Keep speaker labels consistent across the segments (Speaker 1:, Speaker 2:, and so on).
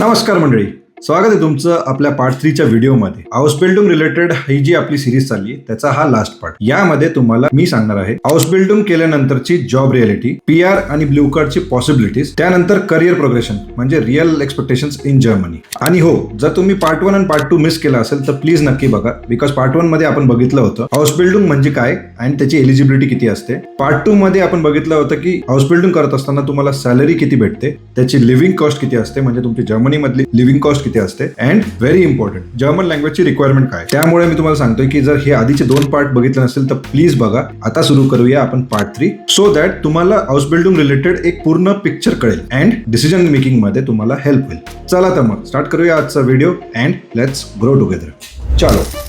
Speaker 1: नमस्कार मंडळी. स्वागत आहे तुमचं आपल्या पार्ट थ्रीच्या व्हिडिओमध्ये हाऊस बिल्डिंग रिलेटेड ही जी आपली सिरीज चालली त्याचा हा लास्ट पार्ट यामध्ये तुम्हाला मी सांगणार आहे हाऊस बिल्डिंग केल्यानंतरची जॉब रियालिटी पी आर आणि ब्ल्यू कार्डची पॉसिबिलिटीज त्यानंतर करिअर प्रोग्रेशन म्हणजे रिअल एक्सपेक्टेशन इन जर्मनी आणि हो जर तुम्ही पार्ट वन आणि पार्ट टू मिस केला असेल तर प्लीज नक्की बघा बिकॉज पार्ट वनमध्ये आपण बघितलं होतं हाऊस बिल्डिंग म्हणजे काय आणि त्याची एलिजिबिलिटी किती असते. पार्ट टू मध्ये आपण बघितलं होतं की हाऊस बिल्डिंग करत असताना तुम्हाला सॅलरी किती भेटते त्याची लिव्हिंग कॉस्ट किती असते म्हणजे तुमची जर्मनी मधली लिव्हिंग कॉस्ट किती असते. अँड व्हेरी इम्पॉर्टंट जर्मन लँग्वेजची रिक्वायरमेंट काय? त्यामुळे मी तुम्हाला सांगतोय की जर हे आधीचे दोन पार्ट बघितले नसेल तर प्लीज बघा. आता सुरू करूया आपण पार्ट थ्री सो दॅट तुम्हाला हाऊस बिल्डिंग रिलेटेड एक पूर्ण पिक्चर कळेल. अँड डिसिजन मेकिंगमध्ये तुम्हाला हेल्प होईल. चला तर मग स्टार्ट करूया आजचा video and let's grow together चलो.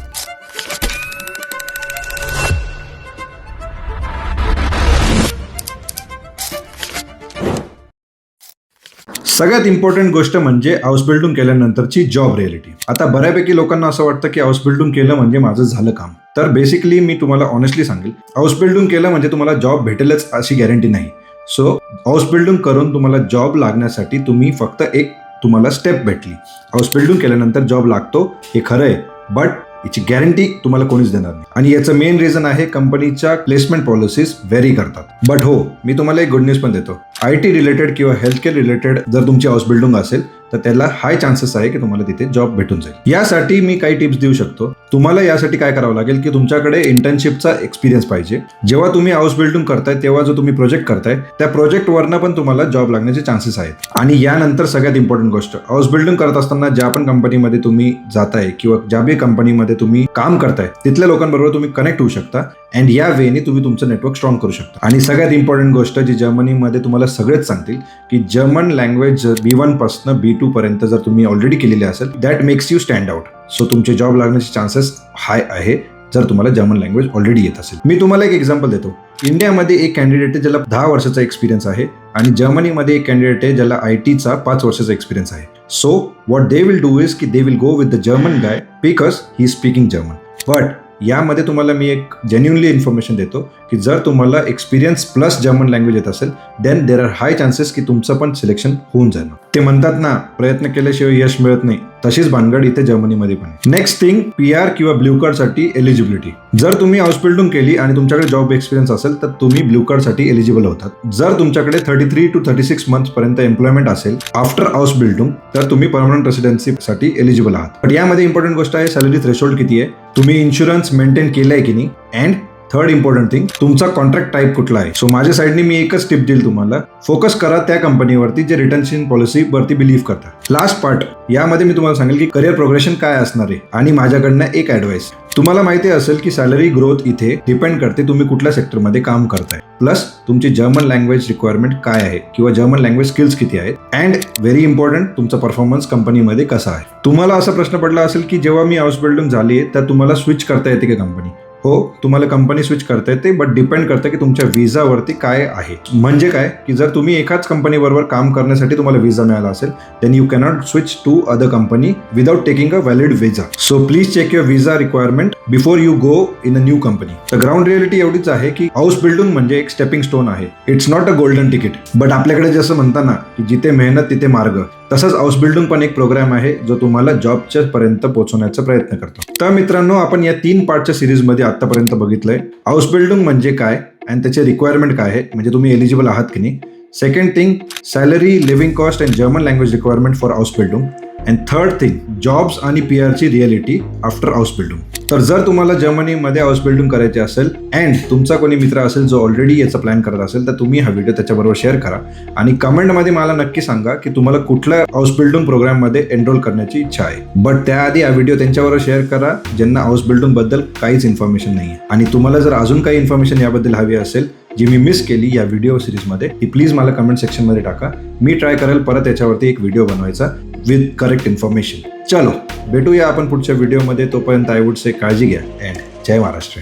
Speaker 1: सगळ्यात इम्पॉर्टंट गोष्ट म्हणजे हाऊस बिल्डिंग केल्यानंतरची जॉब रिअलिटी आता बऱ्यापैकी लोकांना असं वाटतं की हाऊस बिल्डिंग केलं म्हणजे माझं झालं काम. तर बेसिकली मी तुम्हाला ऑनेस्टली सांगेल हाऊस बिल्डिंग केलं म्हणजे तुम्हाला जॉब भेटेलच अशी गॅरंटी नाही. सो हाऊस बिल्डिंग करून तुम्हाला जॉब लागण्यासाठी तुम्ही फक्त एक तुम्हाला स्टेप भेटली. हाऊस बिल्डिंग केल्यानंतर जॉब लागतो हे खरं आहे. बट याची गॅरंटी तुम्हाला कोणीच देणार नाही. आणि याचं मेन रिझन आहे कंपनीच्या प्लेसमेंट पॉलिसीज व्हेरी करतात. बट हो मी तुम्हाला एक गुड न्यूज पण देतो. आय टी रिलेटेड किंवा हेल्थ केअर रिलेटेड जर तुमची हाऊस बिल्डिंग असेल तर त्याला हाय चान्सेस आहे की तुम्हाला तिथे जॉब भेटून जाईल. यासाठी मी काही टिप्स देऊ शकतो. तुम्हाला यासाठी काय करावं लागेल की तुमच्याकडे इंटर्नशिपचा एक्सपिरियन्स पाहिजे. जेव्हा तुम्ही हाऊस बिल्डिंग करताय तेव्हा जो तुम्ही प्रोजेक्ट करताय त्या प्रोजेक्टवरनं पण तुम्हाला जॉब लागण्याचे चान्सेस आहेत. आणि यानंतर सगळ्यात इम्पॉर्टंट गोष्ट हाऊस बिल्डिंग करत असताना ज्या पण कंपनीमध्ये तुम्ही जाताय किंवा ज्या बी कंपनीमध्ये तुम्ही काम करताय तिथल्या लोकांबरोबर तुम्ही कनेक्ट होऊ शकता अँड या वेने तुम्ही तुमचं नेटवर्क स्ट्रॉंग करू शकता. आणि सगळ्यात इम्पॉर्टंट गोष्ट जी जर्मनीमध्ये तुम्हाला सगळेच सांगतील की जर्मन लँग्वेज बी वनपासून बी टू पर्यंत जर तुम्ही ऑलरेडी केलेले असेल that makes you stand out so तुमचे जॉब लागण्याचे चान्सेस हाय आहे जर तुम्हाला जर्मन लँग्वेज ऑलरेडी येत असेल. मी तुम्हाला एक एक्झाम्पल देतो. इंडियामध्ये एक कॅन्डिडेट आहे ज्याला दहा वर्षाचा एक्सपिरियन्स आहे आणि जर्मनीमध्ये एक कॅन्डिडेट आहे ज्याला आय टीचा पाच वर्षाचा एक्सपिरियन्स आहे. So what they will do is की they will go with the German guy because he speaking German but यामध्ये तुम्हाला मी एक जेन्युनली इन्फॉर्मेशन देतो. की जर तुम्हाला एक्सपिरियन्स प्लस जर्मन लँग्वेज येत असेल then there are high chances की तुमचं पण सिलेक्शन होऊन जाईल ते म्हणतात ना प्रयत्न केल्याशिवाय यश मिळत नाही. तशीच भानगड इथे जर्मनीमध्ये पण नेक्स्ट थिंग पी आर किंवा ब्ल्यू कार्डसाठी एलिजिबिलिटी जर तुम्ही हाऊस बिल्डिंग केली आणि तुमच्याकडे जॉब एक्सपिरियन्स असेल तर तुम्ही ब्ल्यू कार्डसाठी एलिजिबल होतात. जर तुमच्याकडे thirty three to thirty six month पर्यंत एम्प्लॉयमेंट असेल आफ्टर हाऊस बिल्डिंग तर तुम्ही परमनंट रेसिडेन्सीसाठी एलिजिबल आहात. पण यामध्ये इम्पॉर्टंट गोष्ट आहे सॅलरी थ्रेशोल्ड किती आहे? तुम्ही इन्शुरन्स मेंटेन केलंय की नाही? अँड थर्ड इम्पॉर्टंट थिंग तुमचा कॉन्ट्रॅक्ट टाईप कुठला आहे? सो माझ्या साईडने मी एकच टिप देईल तुम्हाला. फोकस करा त्या कंपनीवरती जे रिटर्नशन पॉलिसी वरती बिलीव्ह करता लास्ट पार्ट यामध्ये मी तुम्हाला सांगेल की करिअर प्रोग्रेशन काय असणार आहे आणि माझ्याकडनं एक ऍडवाइस तुम्हाला माहिती असेल की सॅलरी ग्रोथ इथे डिपेंड करते तुम्ही कुठल्या सेक्टरमध्ये काम करताय. प्लस तुमची जर्मन लँग्वेज रिक्वायरमेंट काय आहे किंवा जर्मन लँग्वेज स्किल्स किती आहेत? अँड व्हेरी इम्पॉर्टंट तुमचा परफॉर्मन्स कंपनीमध्ये कसा आहे? तुम्हाला असा प्रश्न पडला असेल की जेव्हा मी हाऊस बिल्डिंग झाली आहे तर तुम्हाला स्विच करता येते का कंपनी हो तुम्हाला कंपनी स्विच करता येते बट डिपेंड करतं की तुमच्या विजावरती काय आहे. म्हणजे काय? की जर तुम्ही एकाच कंपनी बरोबर काम करण्यासाठी तुम्हाला विजा मिळाला असेल then you cannot switch to other company without taking a valid visa so please check your visa requirement before you go in a new company तर ग्राउंड रिअलिटी एवढीच आहे की हाऊस बिल्डिंग म्हणजे एक स्टेपिंग स्टोन आहे. It's not a golden ticket but आपल्याकडे जसं म्हणताना की जिथे मेहनत तिथे मार्ग तसंच हाऊस बिल्डिंग पण एक प्रोग्राम आहे जो तुम्हाला जॉबच्या पर्यंत पोहोचवण्याचा प्रयत्न करतो. तर मित्रांनो आपण या तीन पार्टच्या सिरीजमध्ये आतापर्यंत बघितलंय. हाऊस बिल्डिंग म्हणजे काय? आणि त्याचे रिक्वायरमेंट काय आहे? म्हणजे तुम्ही एलिजिबल आहात की नाही? Second thing salary living cost and German language requirement for house building and third thing jobs आणि पी आरची रिअलिटी आफ्टर हाऊस बिल्डिंग तर जर तुम्हाला जर्मनीमध्ये हाऊस बिल्डिंग करायचे असेल अँड तुमचा कोणी मित्र असेल जो ऑलरेडी याचा प्लॅन करत असेल तर तुम्ही हा व्हिडिओ त्याच्याबरोबर शेअर करा. आणि कमेंटमध्ये मला नक्की सांगा की तुम्हाला कुठल्या हाऊस बिल्डिंग प्रोग्राममध्ये एनरोल करण्याची इच्छा आहे. बट त्याआधी हा व्हिडिओ त्यांच्याबरोबर शेअर करा ज्यांना हाऊस बिल्डिंगबद्दल काहीच इन्फॉर्मेशन नाही आहे आणि तुम्हाला जर अजून काही इन्फॉर्मेशन याबद्दल हवी असेल जी मी मिस केली या व्हिडिओ सिरीजमध्ये ती प्लीज मला कमेंट सेक्शनमध्ये टाका. मी ट्राय करेल परत याच्यावरती एक व्हिडिओ बनवायचा विथ करेक्ट इन्फॉर्मेशन चलो भेटूया आपण पुढच्या व्हिडिओमध्ये तोपर्यंत आय वुड से काळजी घ्या अँड जय महाराष्ट्र.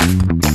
Speaker 1: Thank you.